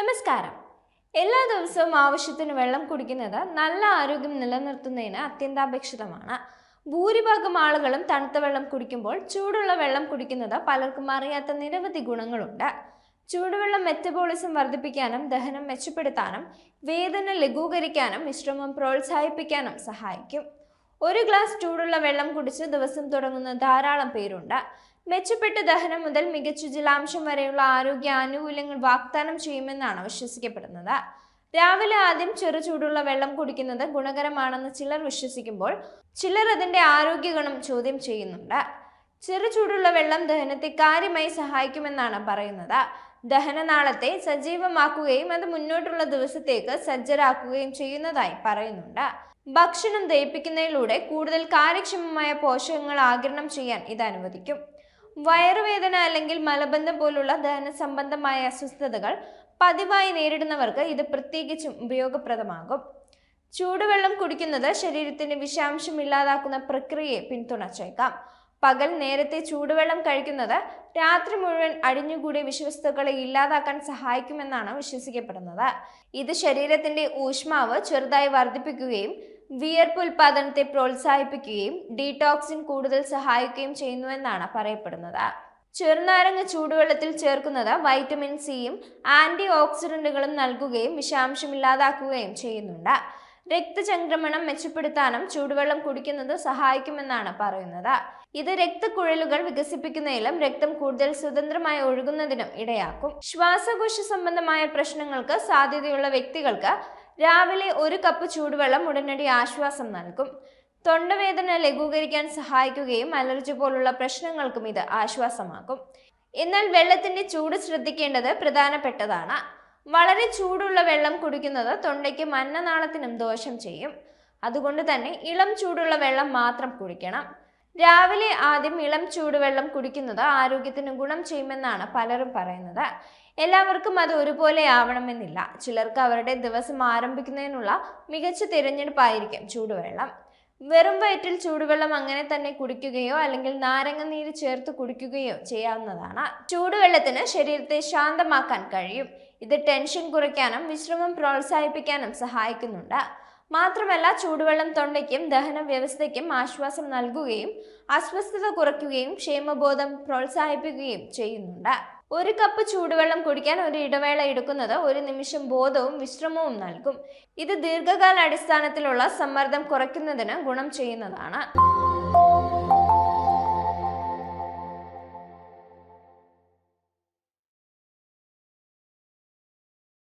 നമസ്കാരം. എല്ലാ ദിവസവും ആവശ്യത്തിന് വെള്ളം കുടിക്കുന്നത് നല്ല ആരോഗ്യം നിലനിർത്തുന്നതിന് അത്യന്താപേക്ഷിതമാണ്. ഭൂരിഭാഗം ആളുകളും തണുത്ത വെള്ളം കുടിക്കുമ്പോൾ ചൂടുള്ള വെള്ളം കുടിക്കുന്നത് പലർക്കും അറിയാത്ത നിരവധി ഗുണങ്ങളുണ്ട്. ചൂടുവെള്ളം മെറ്റബോളിസം വർദ്ധിപ്പിക്കാനും ദഹനം മെച്ചപ്പെടുത്താനും വേദന ലഘൂകരിക്കാനും വിശ്രമം പ്രോത്സാഹിപ്പിക്കാനും സഹായിക്കും. ഒരു ഗ്ലാസ് ചൂടുള്ള വെള്ളം കുടിച്ച് ദിവസം തുടങ്ങുന്ന ധാരാളം പേരുണ്ട്. മെച്ചപ്പെട്ട ദഹനം മുതൽ മികച്ച ജലാംശം വരെയുള്ള ആരോഗ്യ ആനുകൂല്യങ്ങൾ വാഗ്ദാനം ചെയ്യുമെന്നാണ് വിശ്വസിക്കപ്പെടുന്നത്. രാവിലെ ആദ്യം ചെറു ചൂടുള്ള വെള്ളം കുടിക്കുന്നത് ഗുണകരമാണെന്ന് ചിലർ വിശ്വസിക്കുമ്പോൾ ചിലർ അതിന്റെ ആരോഗ്യ ഗുണം ചോദ്യം ചെയ്യുന്നുണ്ട്. ചെറു ചൂടുള്ള വെള്ളം ദഹനത്തെ കാര്യമായി സഹായിക്കുമെന്നാണ് പറയുന്നത്. ദഹനനാളത്തെ സജീവമാക്കുകയും അത് മുന്നോട്ടുള്ള ദിവസത്തേക്ക് സജ്ജരാക്കുകയും ചെയ്യുന്നതായി പറയുന്നുണ്ട്. ഭക്ഷണം ദഹിപ്പിക്കുന്നതിലൂടെ കൂടുതൽ കാര്യക്ഷമമായ പോഷകങ്ങൾ ആഗിരണം ചെയ്യാൻ ഇത് അനുവദിക്കും. വയറുവേദന അല്ലെങ്കിൽ മലബന്ധം പോലുള്ള ദഹന സംബന്ധമായ അസ്വസ്ഥതകൾ പതിവായി നേരിടുന്നവർക്ക് ഇത് പ്രത്യേകിച്ചും ഉപയോഗപ്രദമാകും. ചൂടുവെള്ളം കുടിക്കുന്നത് ശരീരത്തിന് വിഷാംശം ഇല്ലാതാക്കുന്ന പ്രക്രിയയെ പിന്തുണച്ചേക്കാം. പകൽ നേരത്തെ ചൂടുവെള്ളം കഴിക്കുന്നത് രാത്രി മുഴുവൻ അടിഞ്ഞുകൂടിയ വിഷവസ്തുക്കളെ ഇല്ലാതാക്കാൻ സഹായിക്കുമെന്നാണ് വിശ്വസിക്കപ്പെടുന്നത്. ഇത് ശരീരത്തിന്റെ ഊഷ്മാവ് ചെറുതായി വർദ്ധിപ്പിക്കുകയും വിയർപ്പ് ഉൽപാദനത്തെ പ്രോത്സാഹിപ്പിക്കുകയും ഡീടോക്സിൻ കൂടുതൽ സഹായിക്കുകയും ചെയ്യുന്നുവെന്നാണ് പറയപ്പെടുന്നത്. ചെറുനാരങ്ങ ചൂടുവെള്ളത്തിൽ ചേർക്കുന്നത് വൈറ്റമിൻ സിയും ആന്റി ഓക്സിഡന്റുകളും നൽകുകയും വിഷാംശം ഇല്ലാതാക്കുകയും ചെയ്യുന്നുണ്ട്. രക്തചംക്രമണം മെച്ചപ്പെടുത്താനും ചൂടുവെള്ളം കുടിക്കുന്നത് സഹായിക്കുമെന്നാണ് പറയുന്നത്. ഇത് രക്തക്കുഴലുകൾ വികസിപ്പിക്കുന്നതിലും രക്തം കൂടുതൽ സ്വതന്ത്രമായി ഒഴുകുന്നതിനും ഇടയാക്കും. ശ്വാസകോശ സംബന്ധമായ പ്രശ്നങ്ങൾക്ക് സാധ്യതയുള്ള വ്യക്തികൾക്ക് രാവിലെ ഒരു കപ്പ് ചൂടുവെള്ളം ഉടനടി ആശ്വാസം നൽകും. തൊണ്ടവേദന ലഘൂകരിക്കാൻ സഹായിക്കുകയും അലർജി പോലുള്ള പ്രശ്നങ്ങൾക്കും ഇത് ആശ്വാസമാകും എന്നാൽ വെള്ളത്തിന്റെ ചൂട് ശ്രദ്ധിക്കേണ്ടത് പ്രധാനപ്പെട്ടതാണ്. വളരെ ചൂടുള്ള വെള്ളം കുടിക്കുന്നത് തൊണ്ടയ്ക്ക് മന്നനാളത്തിനും ദോഷം ചെയ്യും. അതുകൊണ്ട് തന്നെ ഇളം ചൂടുള്ള വെള്ളം മാത്രം കുടിക്കണം. രാവിലെ ആദ്യം ഇളം ചൂടുവെള്ളം കുടിക്കുന്നത് ആരോഗ്യത്തിന് ഗുണം ചെയ്യുമെന്നാണ് പലരും പറയുന്നത്. എല്ലാവർക്കും അത് ഒരുപോലെ ആവണമെന്നില്ല. ചിലർക്ക് അവരുടെ ദിവസം ആരംഭിക്കുന്നതിനുള്ള മികച്ച തിരഞ്ഞെടുപ്പായിരിക്കും ചൂടുവെള്ളം. വെറും വയറ്റിൽ ചൂടുവെള്ളം അങ്ങനെ തന്നെ കുടിക്കുകയോ അല്ലെങ്കിൽ നാരങ്ങ നീര് ചേർത്ത് കുടിക്കുകയോ ചെയ്യാവുന്നതാണ്. ചൂടുവെള്ളത്തിന് ശരീരത്തെ ശാന്തമാക്കാൻ കഴിയും. ഇത് ടെൻഷൻ കുറയ്ക്കാനും വിശ്രമം പ്രോത്സാഹിപ്പിക്കാനും സഹായിക്കുന്നുണ്ട്. മാത്രമല്ല ചൂടുവെള്ളം തൊണ്ടയ്ക്കും ദഹന വ്യവസ്ഥയ്ക്കും ആശ്വാസം നൽകുകയും അസ്വസ്ഥത കുറയ്ക്കുകയും ക്ഷേമബോധം പ്രോത്സാഹിപ്പിക്കുകയും ചെയ്യുന്നുണ്ട്. ഒരു കപ്പ് ചൂടുവെള്ളം കുടിക്കാൻ ഒരു ഇടവേള എടുക്കുന്നത് ഒരു നിമിഷം ബോധവും വിശ്രമവും നൽകും. ഇത് ദീർഘകാല അടിസ്ഥാനത്തിലുള്ള സമ്മർദ്ദം കുറയ്ക്കുന്നതിന് ഗുണം ചെയ്യുന്നതാണ്.